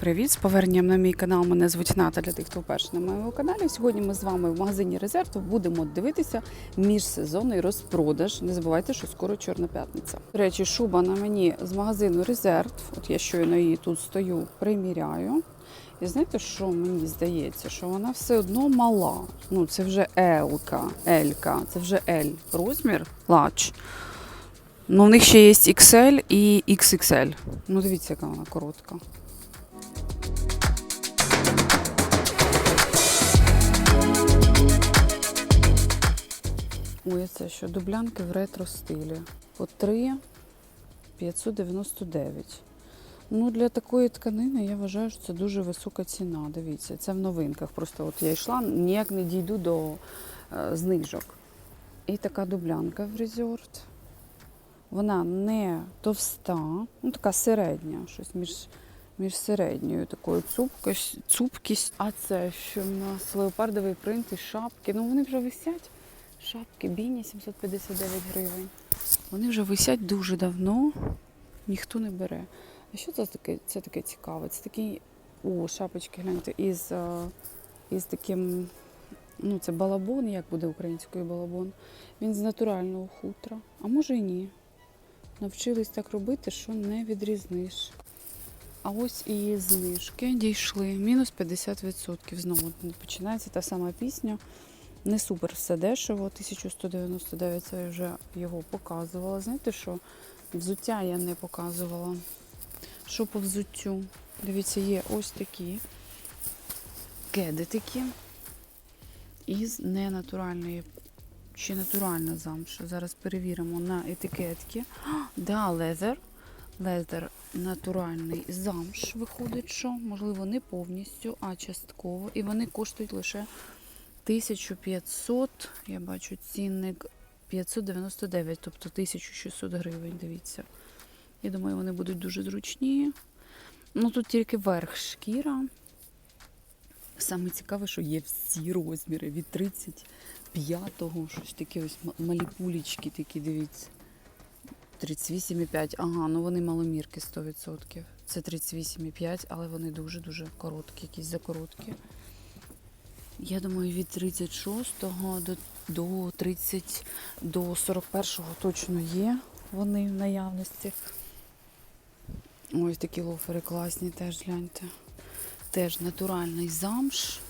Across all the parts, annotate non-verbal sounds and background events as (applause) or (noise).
Привіт! З поверненням на мій канал. Мене звуть Ната для тих, хто вперше на моєму каналі. Сьогодні ми з вами в магазині Резерв будемо дивитися міжсезонний розпродаж. Не забувайте, що скоро Чорна п'ятниця. До речі, шуба на мені з магазину Резерв. От я щойно її тут стою, приміряю. І знаєте, що мені здається, що вона все одно мала. Ну, це вже L-ка, L-ка, це вже L розмір, лач. Ну, в них ще є XL і XXL. Ну, дивіться, яка вона коротка. Ой, що, дублянки в ретро стилі. По 3 599. Ну, для такої тканини я вважаю, що це дуже висока ціна. Дивіться, це в новинках. Просто от я йшла, ніяк не дійду до е, знижок. І така дублянка в резорт. Вона не товста, ну така середня, щось між, між середньою такою цупкость, цупкість. А це що в нас леопардовий принт і шапки. Ну вони вже висять. Шапки біні 759 гривень. Вони вже висять дуже давно, ніхто не бере. А що це таке? Це таке цікаве? Це такий о, шапочки, гляньте, із, е, із таким. Ну, це балабон, як буде українською балабон. Він з натурального хутра. А може і ні. Навчились так робити, що не відрізниш. А ось і знижки дійшли. Мінус 50%. Знову починається та сама пісня. Не супер все дешево. 1199 це я вже його показувала. Знаєте що? Взуття я не показувала. Що по взуттю? Дивіться, є ось такі кедитики із ненатуральної чи натуральна замша. Зараз перевіримо на етикетки. А, Да, лезер. Лезер натуральний замш виходить, що можливо не повністю, а частково. І вони коштують лише 1500. Я бачу цінник 599, тобто 1600 гривень. Дивіться. Я думаю, вони будуть дуже зручні. Ну тут тільки верх шкіра. Саме цікаве, що є всі розміри від 35-го, щось таке ось ма- малі пулічки такі, дивіться. 38,5. Ага, ну вони маломірки 100%. Це 38,5, але вони дуже-дуже короткі, якісь закороткі. Я думаю, від 36-го до, до 30, до 41-го точно є вони в наявності. Ось такі лофери класні теж гляньте. Теж натуральний замш.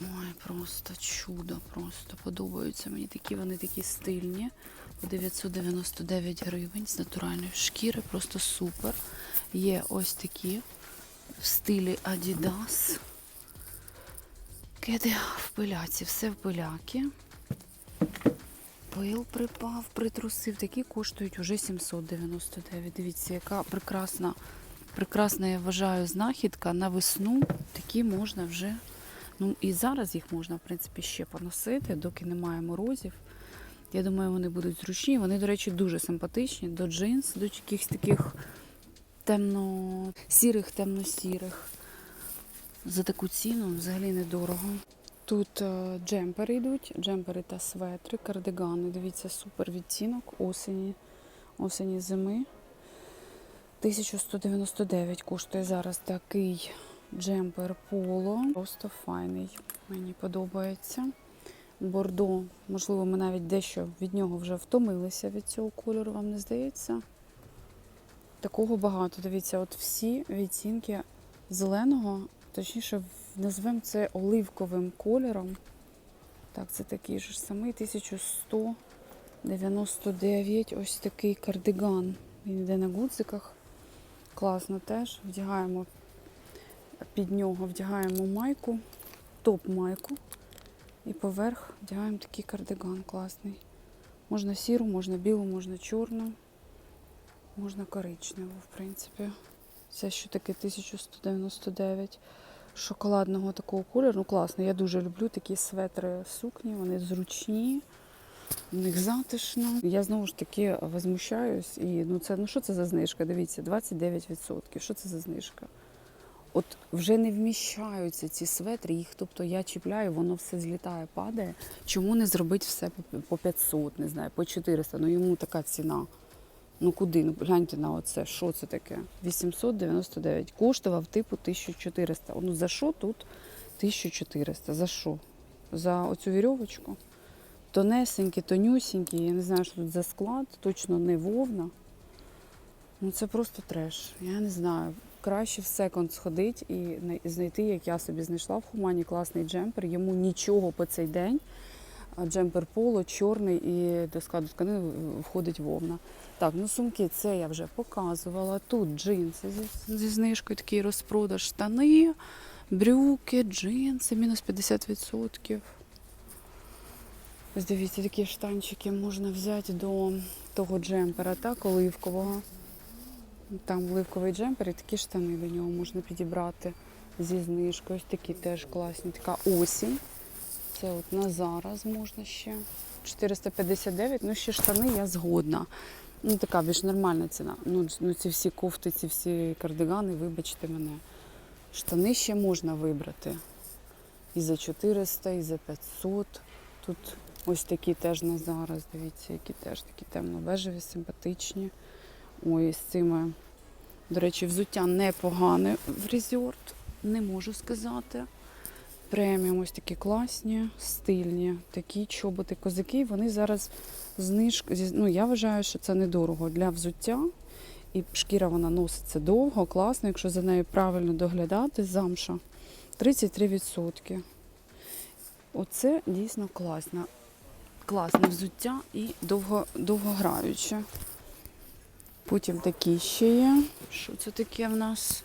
Ой, просто чудо, просто подобаються мені такі, вони такі стильні. По 999 гривень з натуральної шкіри, просто супер. Є ось такі в стилі Adidas. Кеди в пиляці, все в пиляки. Пил припав, притрусив. Такі коштують уже 799. Дивіться, яка прекрасна, прекрасна, я вважаю, знахідка на весну. Такі можна вже. Ну і зараз їх можна, в принципі, ще поносити, доки немає морозів. Я думаю, вони будуть зручні. Вони, до речі, дуже симпатичні до джинс, до якихось таких темно-сірих, темно-сірих. За таку ціну взагалі недорого. Тут е, джемпери йдуть, джемпери та светри, кардигани. Дивіться, супер відтінок осені, осені зими. 1199 коштує зараз такий джемпер поло. Просто файний. Мені подобається. Бордо, можливо, ми навіть дещо від нього вже втомилися від цього кольору, вам не здається? Такого багато. Дивіться, от всі відтінки зеленого, точніше, назвемо це оливковим кольором. Так, це такий ж самий 1199. Ось такий кардиган. Він йде на гудзиках. Класно теж. Вдягаємо під нього вдягаємо майку, топ-майку. І поверх вдягаємо такий кардиган класний. Можна сіру, можна білу, можна чорну, можна коричневу, в принципі. Це що таке 1199 шоколадного такого кольору. Ну класно, я дуже люблю такі светри сукні, вони зручні, в них затишно. Я знову ж таки возмущаюсь. І ну це ну що це за знижка? Дивіться, 29%. Що це за знижка? От вже не вміщаються ці светри, їх, тобто я чіпляю, воно все злітає, падає. Чому не зробити все по 500, не знаю, по 400, ну йому така ціна. Ну куди? Ну гляньте на оце. Що це таке? 899. Коштував типу 1400. Ну за що тут 1400? За що? За оцю вірьовочку? Тонесенькі, тонюсінькі. Я не знаю, що тут за склад, точно не вовна. Ну це просто треш. Я не знаю. Краще в секонд сходити і знайти, як я собі знайшла в Хумані класний джемпер. Йому нічого по цей день. Джемпер поло, чорний і до складу тканини входить вовна. Так, ну сумки це я вже показувала. Тут джинси зі, зі знижкою, такий розпродаж, штани, брюки, джинси, мінус 50%. Ось дивіться, такі штанчики можна взяти до того джемпера, так, оливкового. Там оливковий джемпер і такі штани до нього можна підібрати зі знижкою. Ось такі теж класні. Така осінь. Це от на зараз можна ще. 459, ну ще штани я згодна. Ну, така більш нормальна ціна. Ну, ну ці всі кофти, ці всі кардигани, вибачте мене. Штани ще можна вибрати. І за 400, і за 500. Тут ось такі теж на зараз, дивіться, які теж такі темно-бежеві, симпатичні. Ой, з цими. До речі, взуття непогане в резорт, не можу сказати. Преміум ось такі класні, стильні, такі чоботи, козаки. Вони зараз знижк... зі- Ну, я вважаю, що це недорого для взуття. І шкіра вона носиться довго, класно, якщо за нею правильно доглядати, замша 33%. Оце дійсно класно. Класне взуття і довго, довгограюче. Потім такі ще є. Що це таке в нас?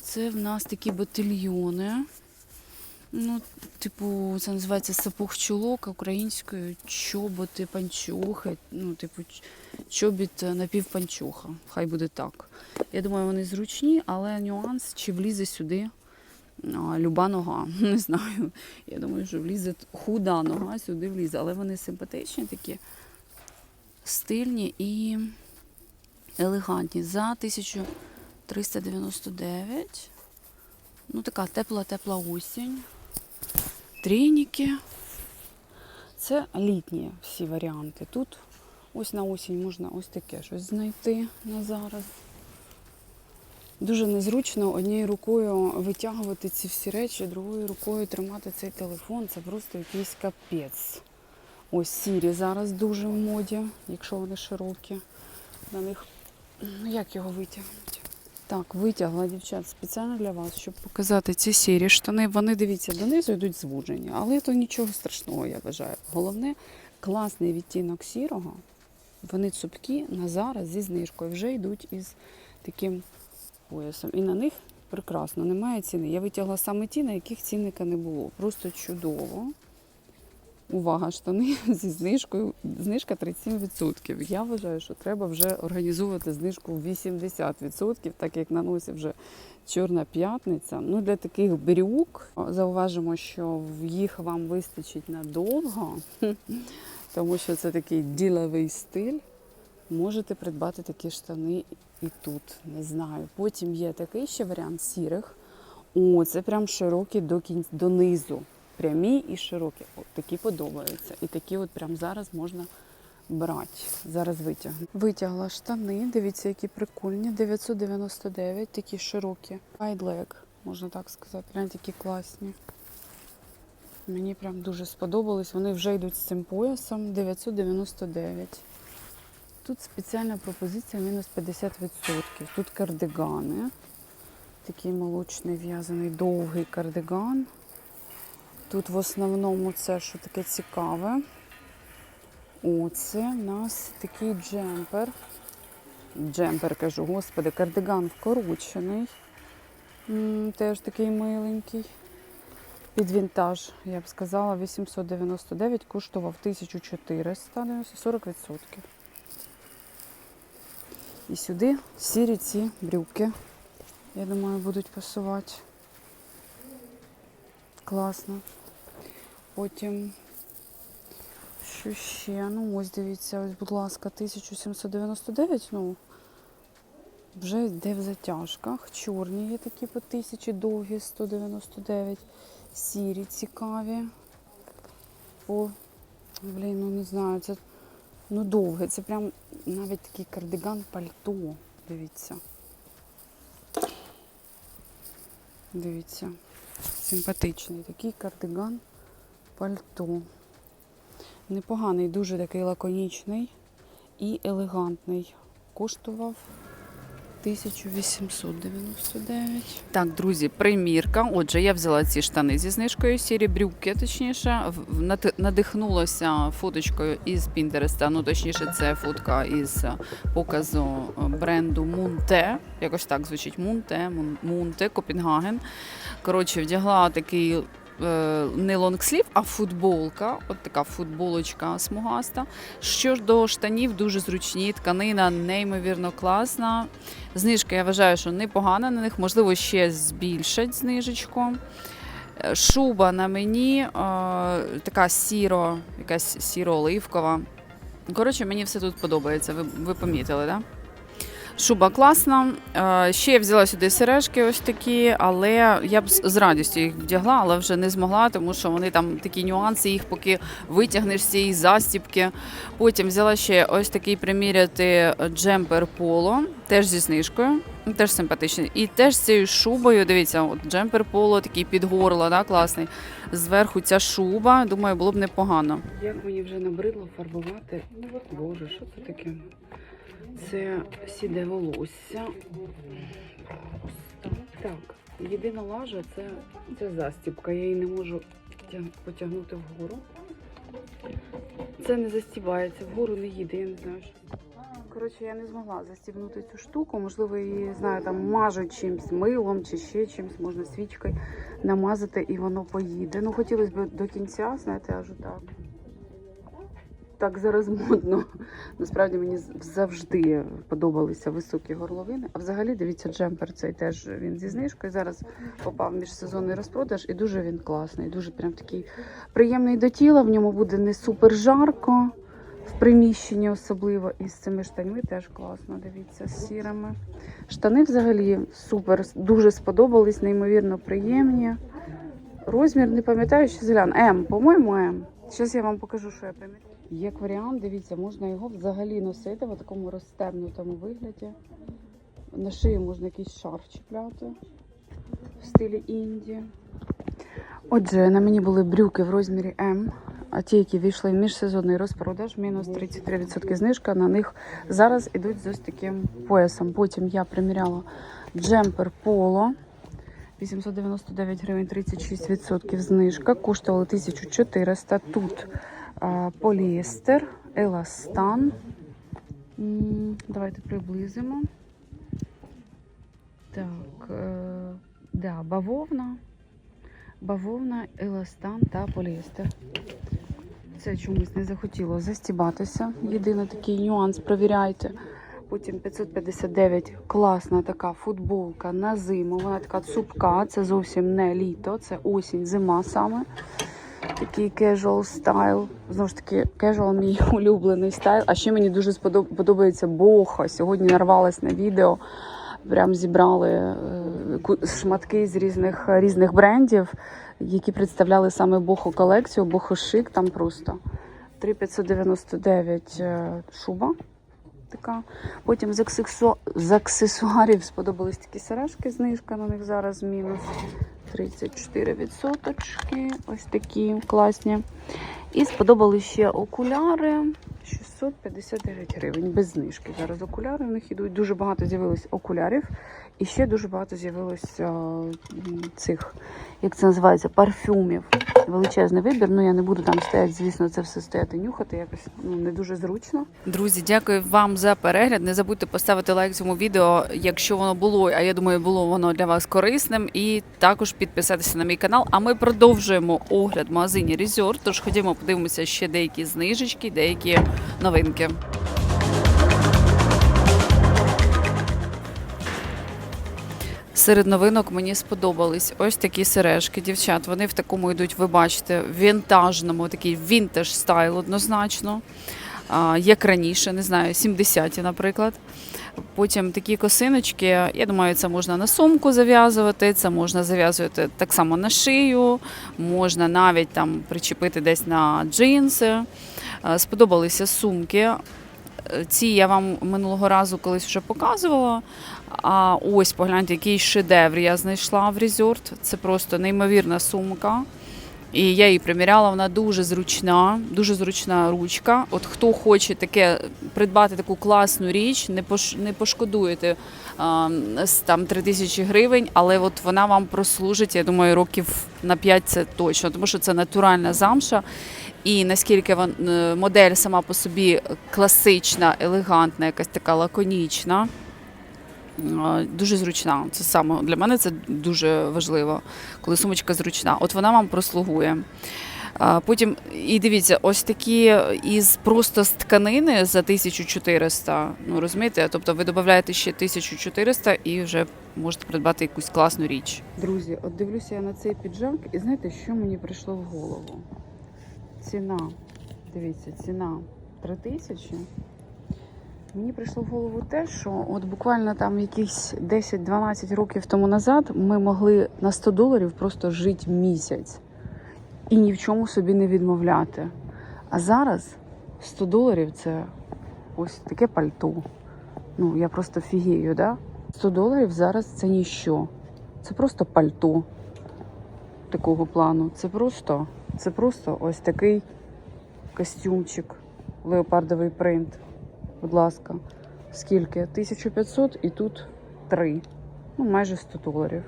Це в нас такі ботильйони. Ну, типу, це називається сапог чулок українською чоботи, панчохи. Ну, типу, чобіт напівпанчоха. Хай буде так. Я думаю, вони зручні, але нюанс, чи влізе сюди люба нога. (laughs) Не знаю. Я думаю, що влізе худа нога, сюди влізе. Але вони симпатичні такі, стильні і елегантні. За 1399. Ну, така тепла-тепла осінь. Треніки. Це літні всі варіанти. Тут ось на осінь можна ось таке щось знайти на зараз. Дуже незручно однією рукою витягувати ці всі речі, другою рукою тримати цей телефон. Це просто якийсь капець. Ось сірі зараз дуже в моді, якщо вони широкі. На них ну як його витягнути? Так, витягла дівчат спеціально для вас, щоб показати ці сірі штани. Вони дивіться, донизу йдуть звужені, але то нічого страшного, я вважаю. Головне класний відтінок сірого. Вони цупкі на зараз зі знижкою вже йдуть із таким поясом. І на них прекрасно, немає ціни. Я витягла саме ті, на яких цінника не було. Просто чудово. Увага, штани (laughs) зі знижкою. Знижка 37%. Я вважаю, що треба вже організовувати знижку 80%, так як на носі вже Чорна п'ятниця. Ну, для таких брюк зауважимо, що їх вам вистачить надовго, (laughs) тому що це такий діловий стиль. Можете придбати такі штани і тут. Не знаю. Потім є такий ще варіант сірих. О, це прям широкі до кінь... донизу. Прямі і широкі. От такі подобаються. І такі от прям зараз можна брати. Зараз витягну. Витягла штани. Дивіться, які прикольні. 999, такі широкі. Leg, можна так сказати. Прям такі класні. Мені прям дуже сподобались. Вони вже йдуть з цим поясом. 999. Тут спеціальна пропозиція мінус 50%. Тут кардигани. Такий молочний в'язаний довгий кардиган. Тут в основному це що таке цікаве. О, це в нас такий джемпер. Джемпер кажу, господи, кардиган вкорочений. Теж такий миленький. Під вінтаж, я б сказала, 899, коштував 1400, 40%. І сюди сірі ці брюки. Я думаю, будуть пасувати. Класно. Потім, що ще? Ну, ось дивіться, ось, будь ласка, 1799, ну, вже йде в затяжках. Чорні є такі по 1000, довгі 199. Сірі цікаві. По, блін, ну не знаю, це Ну, довге. Це прям навіть такий кардиган пальто. Дивіться. Дивіться. Симпатичний такий кардиган пальто. Непоганий, дуже такий лаконічний і елегантний. Коштував 1899. Так, друзі, примірка. Отже, я взяла ці штани зі знижкою, сірі брюки, точніше, надихнулася фоточкою із Пінтереста. Ну, точніше, це фотка із показу бренду Мунте. Якось так звучить Мунте, Мунте, Копенгаген. Коротше, вдягла такий. Е, Не лонгслів, а футболка. От така футболочка смугаста. До штанів, дуже зручні, тканина неймовірно класна. Знижка, я вважаю, що непогана на них, можливо, ще збільшать знижечку. Е, Шуба на мені е, така сіро, якась сіро-оливкова. Коротше, мені все тут подобається. Ви, ви помітили, так? Да? Шуба класна. Е, Ще я взяла сюди сережки ось такі, але я б з радістю їх вдягла, але вже не змогла, тому що вони там такі нюанси, їх поки витягнеш з цієї застіпки. Потім взяла ще ось такий приміряти джемпер поло, теж зі знижкою, ну, теж симпатичний. І теж з цією шубою. Дивіться, от джемпер поло такий під горло, да, класний. Зверху ця шуба, думаю, було б непогано. Як мені вже набридло фарбувати. Боже, що це таке? Це сіде волосся. Так, єдина лажа це, це застібка. Я її не можу потягнути вгору. Це не застібається, вгору не їде, я не знаю. Що. Коротше, я не змогла застібнути цю штуку. Можливо, її знаю, там мажуть чимось милом чи ще чимось, можна свічкою намазати і воно поїде. Ну, хотілося б до кінця, знаєте, аж так. Так зараз модно. Насправді мені завжди подобалися високі горловини. А взагалі, дивіться, джемпер цей теж він зі знижкою. Зараз попав міжсезонний розпродаж, і дуже він класний, дуже прям такий приємний до тіла. В ньому буде не супер жарко в приміщенні, особливо. І з цими штаньми теж класно. Дивіться, з сірими. Штани взагалі супер, дуже сподобались, неймовірно приємні. Розмір не пам'ятаю, що зглян. М, по-моєму, М. Зараз я вам покажу, що я пам'ятаю. Як варіант, дивіться, можна його взагалі носити в такому розтебнутому вигляді. На шию можна якийсь шарф чіпляти в стилі інді. Отже, на мені були брюки в розмірі М, а ті, які війшли в міжсезонний розпродаж, мінус 33% знижка. На них зараз ідуть з ось таким поясом. Потім я приміряла джемпер поло. 899 гривень 36% знижка. Коштували 1400. Тут поліестер, еластан. Давайте приблизимо. Так, е, да, бавовна, бавовна, еластан та поліестер. Це чомусь не захотіло застібатися. Єдиний такий нюанс, провіряйте. Потім 559 класна така футболка на зиму. Вона така цупка, це зовсім не літо, це осінь, зима саме. Такий casual стайл. Знову ж таки, casual мій (laughs) улюблений стайл. А ще мені дуже подобається бохо. Сьогодні нарвалась на відео. Прям зібрали е, шматки з різних, різних брендів, які представляли саме бохо колекцію, бохо шик там просто. 3599 е, шуба така. Потім з, аксесу... з аксесуарів сподобались такі сережки, знижка на них зараз мінус 34%. Ось такі класні. І сподобались ще окуляри 659 гривень без знижки. Зараз окуляри в них ідуть. Дуже багато з'явилось окулярів. І ще дуже багато з'явилось е, цих, як це називається, парфюмів. Величезний вибір. Ну я не буду там стояти, звісно, це все стояти, нюхати. Якось ну не дуже зручно. Друзі, дякую вам за перегляд. Не забудьте поставити лайк цьому відео, якщо воно було. А я думаю, було воно для вас корисним. І також підписатися на мій канал. А ми продовжуємо огляд в магазині Resort. Тож ходімо, подивимося ще деякі знижечки, деякі новинки. Серед новинок мені сподобались ось такі сережки, дівчат. Вони в такому йдуть, ви бачите, вінтажному, такий вінтаж стайл однозначно. Як раніше, не знаю, 70-ті, наприклад. Потім такі косиночки, я думаю, це можна на сумку зав'язувати, це можна зав'язувати так само на шию, можна навіть там причепити десь на джинси. Е, Сподобалися сумки. Е, Ці я вам минулого разу колись вже показувала. А ось погляньте, який шедевр я знайшла в резорт. Це просто неймовірна сумка. І я її приміряла, вона дуже зручна, дуже зручна ручка. От хто хоче таке придбати таку класну річ, не пош, не пошкодуєте а, там 3 тисячі гривень, але от вона вам прослужить, я думаю, років на 5 це точно, тому що це натуральна замша. І наскільки е, модель сама по собі класична, елегантна, якась така лаконічна. Дуже зручна. Це саме для мене це дуже важливо, коли сумочка зручна. От вона вам прослугує. Потім, і дивіться, ось такі із просто з тканини за 1400. Ну розумієте, тобто ви додаєте ще 1400 і вже можете придбати якусь класну річ. Друзі, от дивлюся я на цей піджак, і знаєте, що мені прийшло в голову? Ціна. Дивіться, ціна 3000. Мені прийшло в голову те, що от буквально там якісь 10-12 років тому назад ми могли на 100 доларів просто жити місяць і ні в чому собі не відмовляти. А зараз 100 доларів це ось таке пальто. Ну, я просто фігію, да? 100 доларів зараз це ніщо. Це просто пальто такого плану. Це просто, це просто ось такий костюмчик, леопардовий принт. Будь ласка, скільки? 1500 і тут 3. Ну, майже 100 доларів.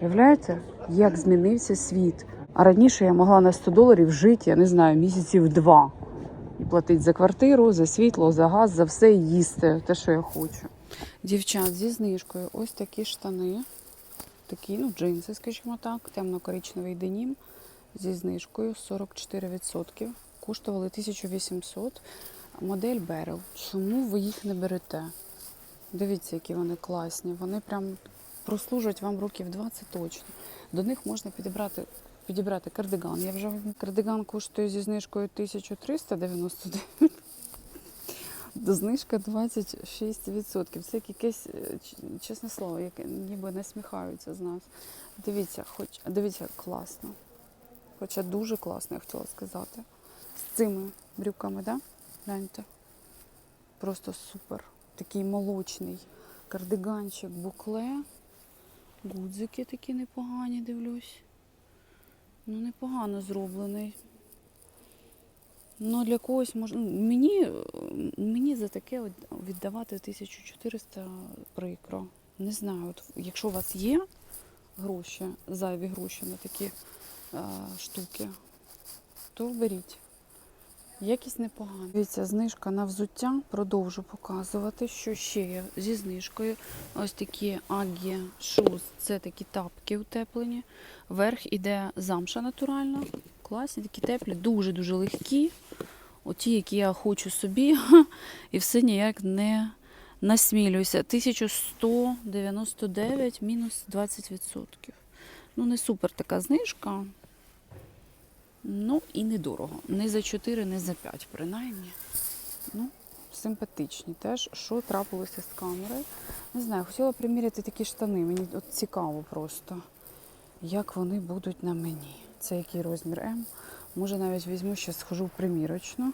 Уявляєте, як змінився світ? А раніше я могла на 100 доларів жити, я не знаю, місяців два. І платити за квартиру, за світло, за газ, за все їсти, те, що я хочу. Дівчат, зі знижкою ось такі штани. Такі, ну, джинси, скажімо так, темно-коричневий денім зі знижкою 44%. Коштували 1800. Модель Берел. Чому ви їх не берете? Дивіться, які вони класні. Вони прям прослужать вам років 20 точно. До них можна підібрати, підібрати кардиган. Я вже кардиган коштує зі знижкою 1399. До знижка 26%. Це як якесь, е, чесне слово, яке ніби насміхаються з нас. Дивіться, хоч дивіться, класно. Хоча дуже класно, я хотіла сказати. З цими брюками, да? Гляньте. Просто супер. Такий молочний кардиганчик букле. Гудзики такі непогані, дивлюсь. Ну, непогано зроблений. Ну, для когось може. ну, Мені, мені за таке віддавати 1400 прикро. Не знаю, от, якщо у вас є гроші, зайві гроші на такі е, штуки, то беріть. Якість непогана. Дивіться, знижка на взуття. Продовжу показувати, що ще є зі знижкою. Ось такі Aggie Shoes. Це такі тапки утеплені. Верх іде замша натуральна. Класні, такі теплі, дуже-дуже легкі. Оті, які я хочу собі, (laughs) і все ніяк не насмілююся. 1199 мінус 20%. Ну, не супер така знижка. Ну і недорого. Не за 4, не за 5, принаймні. Ну, симпатичні теж. Що трапилося з камерою? Не знаю, хотіла приміряти такі штани. Мені от цікаво просто, як вони будуть на мені. Це який розмір М. Може навіть візьму, ще схожу в примірочну.